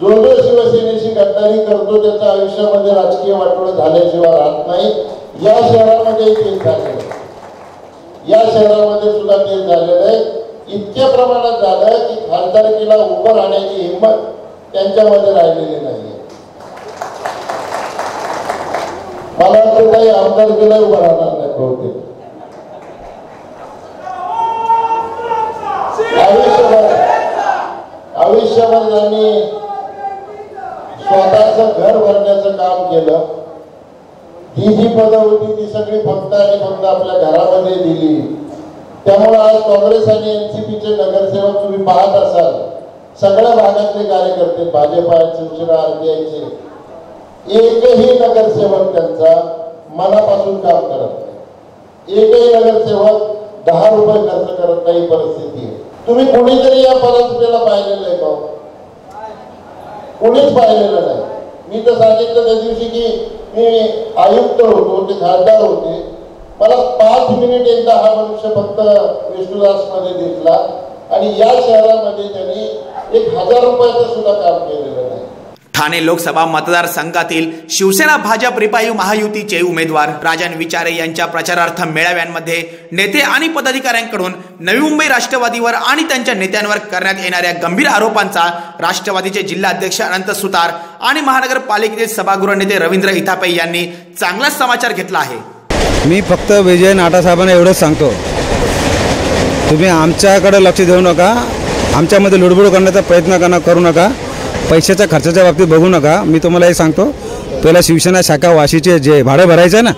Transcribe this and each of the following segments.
जो जो शिवसेनेशी गद्दारी करतो त्याच्या आयुष्यामध्ये राजकीय वाटोळ झाल्याशिवाय राहत नाही. या शहरामध्ये तेच झालेलं या शहरामध्ये सुद्धा तेच झालेलं आहे. इतक्या प्रमाणात झालं की खासदारकीला उभं राहण्याची हिंमत त्यांच्यामध्ये राहिलेली नाही मला तर काही आमदार गेला उभा राहणार नाही बहुतेक. आयुष्यभर आयुष्यभर त्यांनी स्वतःच घर भरण्याचं काम केलं. ही जी पद होती ती सगळी फक्त आणि फक्त आपल्या घरामध्ये दिली. त्यामुळे आज काँग्रेस आणि एनसीपीचे नगरसेवक तुम्ही पाहत असाल. सगळ्या भागातले कार्यकर्ते भाजपा शिवसेना आरपीआयचे एकही नगरसेवक त्यांचा मनापासून काम करत नाही. एकही नगरसेवक दहा रुपये खर्च करत नाही परिस्थिती आहे. तुम्ही कुणीतरी या परिस्थितीला पाहिलेलं आहे भाऊ कुणीच हो? कोणीच पाहिलेलं नाही. मी तर सांगितलं त्या दिवशी की मी आयुक्त होतो ते खासदार होते. मला पाच मिनिट एकदा हा मनुष्य फक्त विष्णुदासमध्ये दिसला आणि या शहरामध्ये त्यांनी एक हजार रुपयाचं सुद्धा काम केलेलं नाही. ठाणे लोकसभा मतदारसंघातील शिवसेना भाजप रिपायू महायुतीचे उमेदवार राजन विचारे यांच्या प्रचारार्थ मेळाव्यांमध्ये नेते आणि पदाधिकाऱ्यांकडून नवी मुंबई राष्ट्रवादीवर आणि त्यांच्या नेत्यांवर करण्यात येणाऱ्या गंभीर आरोपांचा राष्ट्रवादीचे जिल्हाध्यक्ष अनंत सुतार आणि महानगरपालिकेचे सभागृह नेते रवींद्र इथापे यांनी चांगलाच समाचार घेतला आहे. मी फक्त विजय नाटा साहेबांना एवढंच सांगतो. तुम्ही आमच्याकडे लक्ष देऊ नका. आमच्यामध्ये लुडबुड करण्याचा प्रयत्न करणं करू नका. पैशाच्या खर्चाच्या बाबतीत बघू नका. मी तुम्हाला हे सांगतो पहिला शिवसेना शाखा वाशीचे जे भाडं भरायचं आहे ना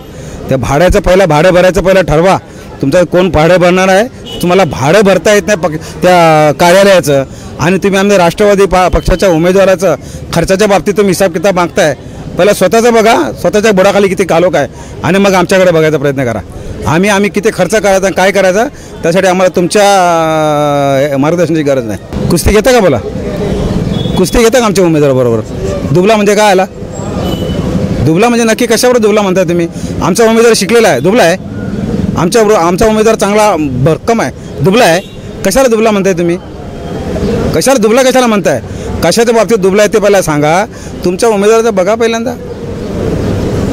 त्या भाड्याचं पहिला भाडं भरायचं पहिलं ठरवा. तुमचं कोण भाडं भरणार आहे? तुम्हाला भाडं भरता येत नाही पक त्या कार्यालयाचं. आणि तुम्ही आमच्या राष्ट्रवादी पा पक्षाच्या उमेदवाराचं खर्चाच्या बाबतीत तुम्ही हिसाब किताब मागताय. पहिला स्वतःचं बघा. स्वतःच्या बुडाखाली किती कालोख आहे. आणि मग आमच्याकडे बघायचा प्रयत्न करा. आम्ही आम्ही किती खर्च करायचा काय करायचा त्यासाठी आम्हाला तुमच्या मार्गदर्शनाची गरज नाही. कुस्ती घेता का बोला? कुस्ती घेता का आमच्या उमेदवाराबरोबर दुबला म्हणजे काय आला? दुबला म्हणजे नक्की कशावर दुबला म्हणताय तुम्ही? आमचा उमेदवार शिकलेला आहे दुबला आहे. आमच्या आमचा उमेदवार चांगला भरकम आहे दुबला आहे. कशाला दुबला म्हणताय तुम्ही? कशाला दुबला कशाला म्हणताय? कशाच्या बाबतीत दुबला आहे ते पहिला सांगा. तुमच्या उमेदवाराचं बघा पहिल्यांदा.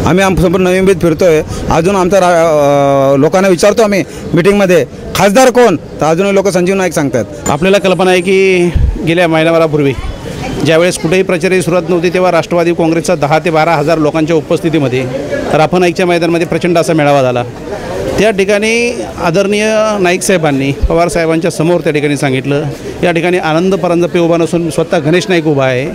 आम्ही आम संपूर्ण नवी मुंबईत फिरतोय. अजून आमच्या रा लोकांना विचारतो आम्ही मिटिंगमध्ये खासदार कोण? तर अजूनही लोक संजीव नाईक सांगतात. आपल्याला कल्पना आहे की गेल्या महिनाभरापूर्वी ज्यावेळेस कुठेही प्रचाराची सुरुवात नव्हती तेव्हा राष्ट्रवादी काँग्रेसचा दहा ते बारा हजार लोकांच्या उपस्थितीमध्ये राफन नाईकच्या मैदानामध्ये प्रचंड असा मेळावा झाला. त्या ठिकाणी आदरणीय नाईक साहेबांनी पवार साहेबांच्या समोर त्या ठिकाणी सांगितलं या ठिकाणी आनंद परांजपे उभा नसून स्वतः गणेश नाईक उभा आहे.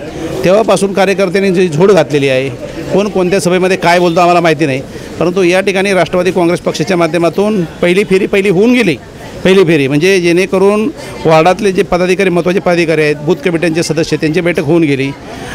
तेव्हापासून कार्यकर्त्यांनी जी झोड घातलेली आहे कोण कोणत्या सभेमध्ये काय बोलतो आम्हाला माहिती नाही. परंतु या ठिकाणी राष्ट्रवादी काँग्रेस पक्षाच्या माध्यमातून पहिली फेरी पहिली होऊन गेली. पहिली फेरी म्हणजे जेणेकरून वार्डातले जे पदाधिकारी महत्त्वाचे पदाधिकारी आहेत बूथ कमिट्यांचे सदस्य त्यांची बैठक होऊन गेली.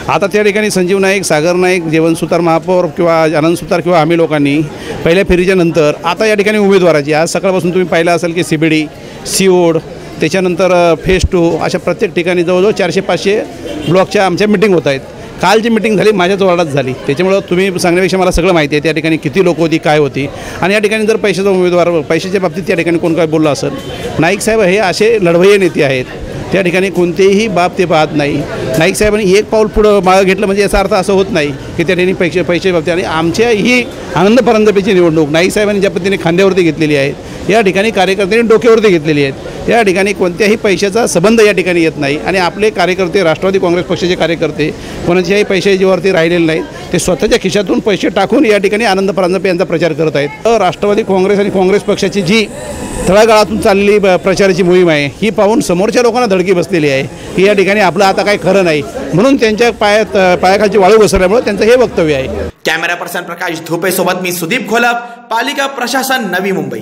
आता त्या ठिकाणी संजीव नाईक सागर नाईक जेवण सुतार महापौर किंवा आनंद सुतार किंवा आम्ही लोकांनी पहिल्या फेरीच्या नंतर आता या ठिकाणी उमेदवाराची आज सकाळपासून तुम्ही पाहिलं असेल की सी बी डी सिओड त्याच्यानंतर फेज टू अशा प्रत्येक ठिकाणी जवळजवळ चारशे पाचशे ब्लॉकच्या आमच्या मिटिंग होत आहेत. कालची मिटिंग झाली माझ्याच वार्डात झाली. त्याच्यामुळं तुम्ही सांगण्यापेक्षा मला सगळं माहिती आहे त्या ठिकाणी किती लोक होती काय होती. आणि या ठिकाणी जर पैशाचा उमेदवार पैशाच्या बाबतीत त्या ठिकाणी कोण काय बोललं असेल नाईक साहेब हे असे लढवय्ये नेते आहेत. त्या ठिकाणी कोणतेही बाब ते पाहत नाही. नाईक साहेबांनी एक पाऊल पुढं मागं घेतलं म्हणजे याचा अर्थ असं होत नाही की त्या ठिकाणी पैसे पैसे बाबतीत. आणि आमच्या ही आनंद परंदपेची निवडणूक नाईक साहेबांनी ज्या पद्धतीने खांद्यावरती घेतलेली आहे या ठिकाणी कार्यकर्त्यांनी डोक्यावरती घेतलेली आहेत. या ठिकाणी कोणत्याही पैशाचा संबंध या ठिकाणी येत नाही आणि आपले कार्यकर्ते राष्ट्रवादी काँग्रेस पक्षाचे कार्यकर्ते कोणाच्याही पैशाजीवरती राहिलेले नाहीत. ते स्वतःच्या खिशातून पैसे टाकून या ठिकाणी आनंद परांजपे यांचा प्रचार करत आहेत. तर राष्ट्रवादी काँग्रेस आणि काँग्रेस पक्षाची जी तळागाळातून चाललेली ब- प्रचाराची मोहीम आहे ही पाहून समोरच्या लोकांना धडकी बसलेली आहे की या ठिकाणी आपलं आता काही खरं नाही. म्हणून त्यांच्या पायात पायाखालची वाळू घसरल्यामुळे त्यांचं हे वक्तव्य आहे. कॅमेरा पर्सन प्रकाश धोपेसोबत मी सुदीप घोलप पालिका प्रशासन नवी मुंबई.